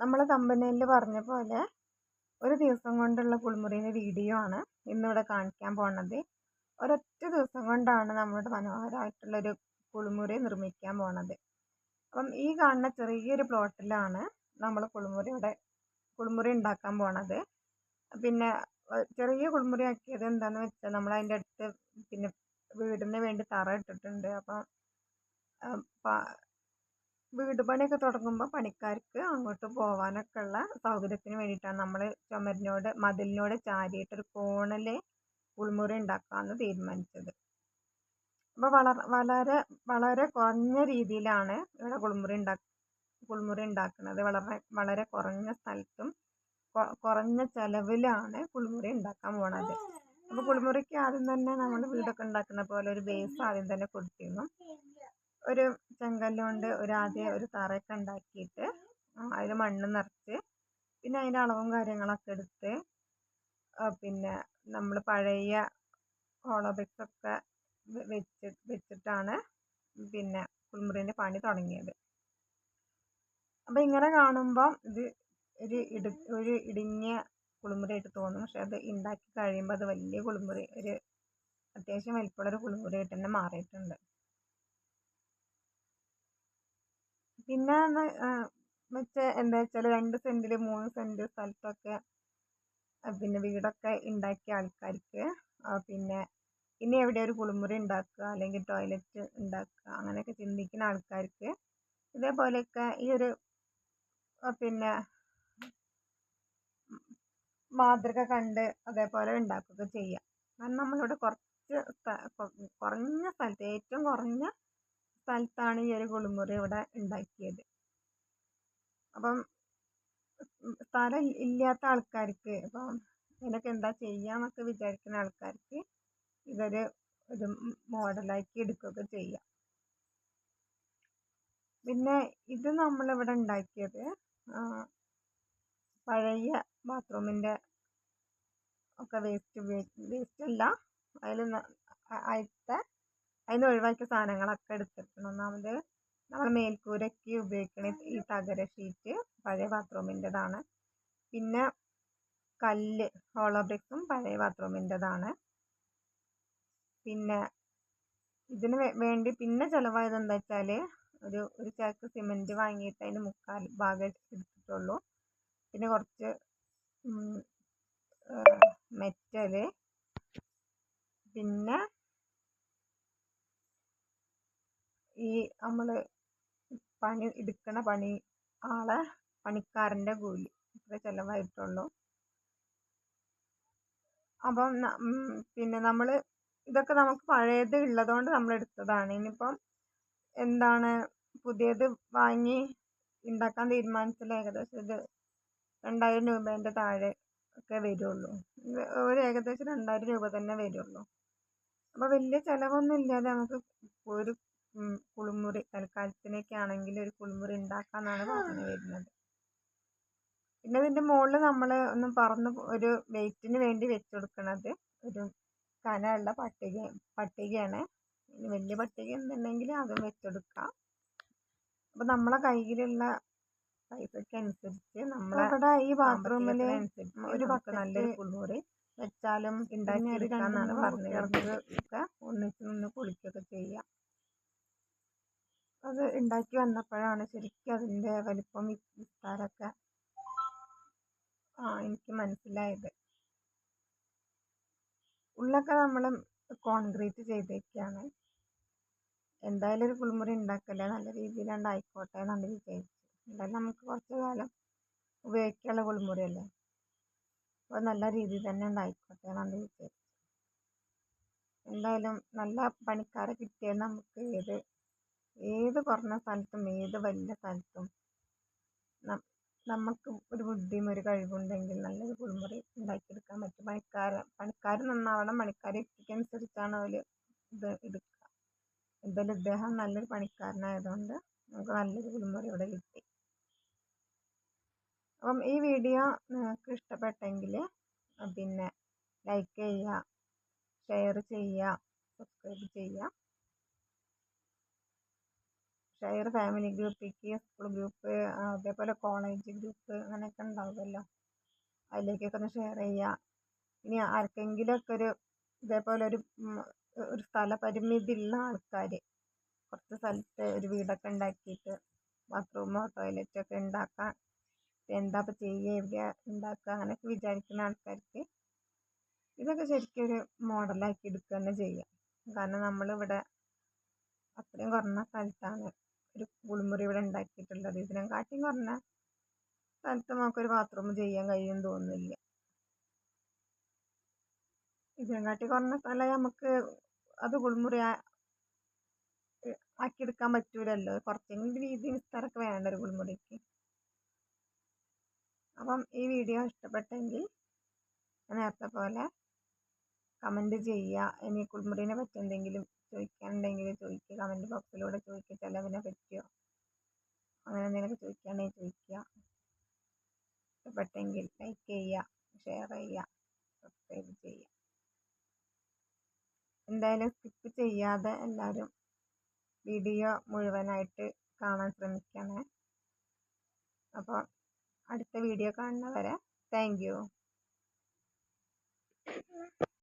നമ്മൾ തമ്പനയിൽ പറഞ്ഞ പോലെ ഒരു ദിവസം കൊണ്ടുള്ള കുളിമുറിയിലെ വീഡിയോ ആണ് ഇന്നിവിടെ കാണിക്കാൻ പോണത്. ഒരൊറ്റ ദിവസം കൊണ്ടാണ് നമ്മുടെ മനോഹരമായിട്ടുള്ളൊരു കുളിമുറി നിർമ്മിക്കാൻ പോണത്. അപ്പം ഈ കാണുന്ന ചെറിയൊരു പ്ലോട്ടിലാണ് നമ്മൾ കുളിമുറി ഇവിടെ കുളിമുറി ഉണ്ടാക്കാൻ പോണത്. പിന്നെ ചെറിയ കുളിമുറി ആക്കിയത് എന്താണെന്ന് വെച്ചാൽ നമ്മൾ അതിന്റെ അടുത്ത് പിന്നെ വീടിന് വേണ്ടി തറ ഇട്ടിട്ടുണ്ട്. അപ്പം വീട് പണിയൊക്കെ തുടങ്ങുമ്പോൾ പണിക്കാർക്ക് അങ്ങോട്ട് പോകാനൊക്കെ ഉള്ള സൗകര്യത്തിന് വേണ്ടിയിട്ടാണ് നമ്മൾ ചുമരിനോട് മതിലിനോട് ചാരിയിട്ടൊരു കോണിൽ കുളിമുറി ഉണ്ടാക്കാമെന്ന് തീരുമാനിച്ചത്. അപ്പോൾ വളർ വളരെ വളരെ കുറഞ്ഞ രീതിയിലാണ് ഇവിടെ കുളിമുറി ഉണ്ടാ കുളിമുറി ഉണ്ടാക്കുന്നത്. വളരെ വളരെ കുറഞ്ഞ സ്ഥലത്തും കുറഞ്ഞ ചിലവിലാണ് കുളിമുറി ഉണ്ടാക്കാൻ പോണത്. അപ്പോൾ കുളിമുറിക്ക് ആദ്യം തന്നെ നമ്മൾ വീടൊക്കെ ഉണ്ടാക്കുന്ന പോലെ ഒരു ബേസ് ആദ്യം തന്നെ കൊടുത്തിരുന്നു. ഒരു ചെങ്കല്ല് കൊണ്ട് ഒരു ആദ്യം ഒരു തറയൊക്കെ ഉണ്ടാക്കിയിട്ട് അതിൽ മണ്ണ് നിറച്ച് പിന്നെ അതിന്റെ അളവും കാര്യങ്ങളൊക്കെ എടുത്ത് പിന്നെ നമ്മൾ പഴയ ഹോളോ ബ്രിക്സൊക്കെ വെച്ച് വെച്ചിട്ടാണ് പിന്നെ കുളിമുറീന്റെ പണി തുടങ്ങിയത്. അപ്പോൾ ഇങ്ങനെ കാണുമ്പോൾ ഇത് ഒരു ഇടു ഒരു ഇടുങ്ങിയ കുളിമുറിയായിട്ട് തോന്നും. പക്ഷെ അത് ഉണ്ടാക്കി കഴിയുമ്പോൾ അത് വലിയ കുളിമുറി ഒരു അത്യാവശ്യം വലിപ്പമുള്ളൊരു കുളിമുറിയായിട്ട് തന്നെ മാറിയിട്ടുണ്ട്. പിന്നെ മറ്റേ എന്താ വെച്ചാൽ രണ്ട് സെന്റിൽ മൂന്ന് സെന്റ് സ്ഥലത്തൊക്കെ പിന്നെ വീടൊക്കെ ഉണ്ടാക്കിയ ആൾക്കാർക്ക് പിന്നെ ഇനി എവിടെ ഒരു കുളിമുറി ഉണ്ടാക്കുക അല്ലെങ്കിൽ ടോയ്ലറ്റ് ഉണ്ടാക്കുക അങ്ങനെയൊക്കെ ചിന്തിക്കുന്ന ആൾക്കാർക്ക് ഇതേപോലെയൊക്കെ ഈ ഒരു പിന്നെ മാതൃക കണ്ട് അതേപോലെ ഉണ്ടാക്കുകയൊക്കെ ചെയ്യാം. കാരണം നമ്മളിവിടെ കുറച്ച് കുറഞ്ഞ സ്ഥലത്ത് ഏറ്റവും കുറഞ്ഞ സ്ഥലത്താണ് ഈ ഒരു കുളിമുറി ഇവിടെ ഉണ്ടാക്കിയത്. അപ്പം സ്ഥലം ഇല്ലാത്ത ആൾക്കാർക്ക് അപ്പം ഇതിനൊക്കെ എന്താ ചെയ്യാന്നൊക്കെ വിചാരിക്കുന്ന ആൾക്കാർക്ക് ഇതൊരു ഒരു മോഡലാക്കി എടുക്കുകയൊക്കെ ചെയ്യാം. പിന്നെ ഇത് നമ്മളിവിടെ ഉണ്ടാക്കിയത് പഴയ ബാത്റൂമിന്റെ ഒക്കെ വേസ്റ്റ് വേസ്റ്റ് അല്ല അതിൽ അതിലത്തെ അതിന് ഒഴിവാക്കിയ സാധനങ്ങളൊക്കെ എടുത്തിട്ടുണ്ട്. ഒന്നാമത് നമ്മൾ മേൽക്കൂരയ്ക്ക് ഉപയോഗിക്കുന്ന ഈ തകര ഷീറ്റ് പഴയ ബാത്റൂമിന്റെതാണ് പിന്നെ കല്ല് ഹോളോ പഴയ ബാത്റൂമിന്റെതാണ് പിന്നെ ഇതിന് വേണ്ടി പിന്നെ ചിലവായത് എന്താ വെച്ചാൽ ഒരു ഒരു ചാക്ക് സിമെന്റ് വാങ്ങിയിട്ട് അതിന് മുക്കാൽ ഭാഗം എടുത്തിട്ടുള്ളൂ. പിന്നെ കുറച്ച് മെറ്റൽ പിന്നെ ഈ നമ്മൾ പണി എടുക്കണ പണി ആളെ പണിക്കാരന്റെ കൂലി ഇത്ര ചിലവായിട്ടുള്ളൂ. അപ്പം പിന്നെ നമ്മൾ ഇതൊക്കെ നമുക്ക് പഴയത് ഉള്ളതുകൊണ്ട് നമ്മൾ എടുത്തതാണ്. ഇനിയിപ്പം എന്താണ് പുതിയത് വാങ്ങി ഉണ്ടാക്കാൻ തീരുമാനിച്ചാൽ ഏകദേശം ഇത് രണ്ടായിരം രൂപേന്റെ താഴെ ഒക്കെ വരുള്ളൂ. ഒരു ഏകദേശം രണ്ടായിരം രൂപ തന്നെ വരുള്ളൂ. അപ്പോൾ വലിയ ചിലവൊന്നും ഇല്ലാതെ നമുക്ക് ഒരു കുളിമുറി തൽക്കാലത്തിനൊക്കെ ആണെങ്കിൽ ഒരു കുളിമുറി ഉണ്ടാക്കാമെന്നാണ് പറഞ്ഞു വരുന്നത്. പിന്നെ ഇതിന്റെ മുകളിൽ നമ്മൾ ഒന്ന് പറന്ന് ഒരു വെയിറ്റിന് വേണ്ടി വെച്ച് കൊടുക്കുന്നത് ഒരു കനമുള്ള പട്ടിക പട്ടികയാണ്. വലിയ പട്ടിക എന്നുണ്ടെങ്കിൽ അതും വെച്ചെടുക്കാം. അപ്പോൾ നമ്മളെ കയ്യിലുള്ള പൈസയ്ക്ക് അനുസരിച്ച് നമ്മളവിടെ ഈ ബാത്റൂമിൽ ഒരു പക്ക നല്ലൊരു കുളിമുറി വെച്ചാലും ഉണ്ടാക്കി ഉണ്ടാക്കിയെടുക്കാമെന്നാണ് പറഞ്ഞത് ഒക്കെ ഒന്നിച്ച് നിന്ന് കുളിക്കുകയൊക്കെ ചെയ്യാം. അത് ഉണ്ടാക്കി വന്നപ്പോഴാണ് ശരിക്കും അതിന്റെ വലിപ്പം വിസ്താരമൊക്കെ ആ എനിക്ക് മനസ്സിലായത്. ഉള്ളൊക്കെ നമ്മൾ കോൺക്രീറ്റ് ചെയ്തേക്കാണ്. എന്തായാലും ഒരു കുളിമുറി ഉണ്ടാക്കല്ലേ നല്ല രീതിയിലാണ്ട് ആയിക്കോട്ടെ എന്നാണ് വിചാരിച്ചു എന്തായാലും നമുക്ക് കുറച്ച് കാലം ഉപയോഗിക്കാനുള്ള കുളിമുറിയല്ലേ? അപ്പോൾ നല്ല രീതിയിൽ തന്നെ ഉണ്ടായിക്കോട്ടെ എന്നാണ് വിചാരിച്ചു എന്തായാലും നല്ല പണിക്കാരെ കിട്ടിയാൽ നമുക്ക് ഏത് ഏത് കുറഞ്ഞ സ്ഥലത്തും ഏത് വലിയ സ്ഥലത്തും നമുക്ക് ഒരു ബുദ്ധിയും ഒരു കഴിവുണ്ടെങ്കിൽ നല്ലൊരു കുളിമുറി ഉണ്ടാക്കിയെടുക്കാൻ പറ്റും. പണിക്കാർ പണിക്കാർ നന്നാവണം. പണിക്കാരെ എത്തിക്കനുസരിച്ചാണ് അവർ ഇത് എടുക്കുക. എന്തായാലും ഇദ്ദേഹം നല്ലൊരു പണിക്കാരനായതുകൊണ്ട് നമുക്ക് നല്ലൊരു കുളിമുറി ഇവിടെ കിട്ടി. അപ്പം ഈ വീഡിയോ നിങ്ങൾക്ക് ഇഷ്ടപ്പെട്ടെങ്കിൽ പിന്നെ ലൈക്ക് ചെയ്യുക ഷെയർ ചെയ്യുക സബ്സ്ക്രൈബ് ചെയ്യുക. ഷെയർ ഫാമിലി ഗ്രൂപ്പിലേക്ക് സ്കൂൾ ഗ്രൂപ്പ് അതേപോലെ കോളേജ് ഗ്രൂപ്പ് അങ്ങനെയൊക്കെ ഉണ്ടാവുമല്ലോ. അതിലേക്കൊക്കെ ഒന്ന് ഷെയർ ചെയ്യുക ഇനി ആർക്കെങ്കിലുമൊക്കെ ഒരു ഇതേപോലെ ഒരു ഒരു സ്ഥല പരിമിതി ഉള്ള ആൾക്കാർ കുറച്ച് സ്ഥലത്ത് ഒരു വീടൊക്കെ ഉണ്ടാക്കിയിട്ട് ബാത്റൂമോ ടോയ്ലറ്റോ ഒക്കെ ഉണ്ടാക്കാൻ എന്താ ഇപ്പം ചെയ്യുക എവിടെയാ ഉണ്ടാക്കുക അങ്ങനെയൊക്കെ വിചാരിക്കുന്ന ആൾക്കാർക്ക് ഇതൊക്കെ ശരിക്കും ഒരു മോഡലാക്കി എടുക്കുക തന്നെ ചെയ്യാം. കാരണം നമ്മളിവിടെ അത്രയും കുറഞ്ഞ സ്ഥലത്താണ് ഒരു കുളിമുറി ഇവിടെ ഉണ്ടാക്കിയിട്ടുള്ളത്. ഇതിനെക്കാട്ടിയും കുറഞ്ഞ സ്ഥലത്ത് നമുക്കൊരു ബാത്റൂം ചെയ്യാൻ കഴിയും തോന്നുന്നില്ല. ഇതിനെക്കാട്ടി കുറഞ്ഞ സ്ഥലം നമുക്ക് അത് കുളിമുറി ആക്കിയെടുക്കാൻ പറ്റൂലല്ലോ. കുറച്ചെങ്കിലും വീതി വിസ്താരമൊക്കെ വേണ്ട ഒരു കുളിമുറിക്ക്. അപ്പം ഈ വീഡിയോ ഇഷ്ടപ്പെട്ടെങ്കിൽ നേരത്തെ പോലെ കമന്റ് ചെയ്യുക. ഇനി കുളിമുറിനെ പറ്റി എന്തെങ്കിലും ചോദിക്കാനുണ്ടെങ്കിൽ ചോദിക്കുക കമന്റ് ബോക്സിലൂടെ ചോദിക്കുക ചിലവിനെ പറ്റിയോ അങ്ങനെ എന്തെങ്കിലുമൊക്കെ ചോദിക്കുകയാണെങ്കിൽ ചോദിക്കുക. ഇഷ്ടപ്പെട്ടെങ്കിൽ ലൈക്ക് ചെയ്യുക ഷെയർ ചെയ്യുക സബ്സ്ക്രൈബ് ചെയ്യുക. എന്തായാലും സ്കിപ്പ് ചെയ്യാതെ എല്ലാവരും വീഡിയോ മുഴുവനായിട്ട് കാണാൻ ശ്രമിക്കണേ. അപ്പോൾ അടുത്ത വീഡിയോ കാണുന്നവരെ താങ്ക് യു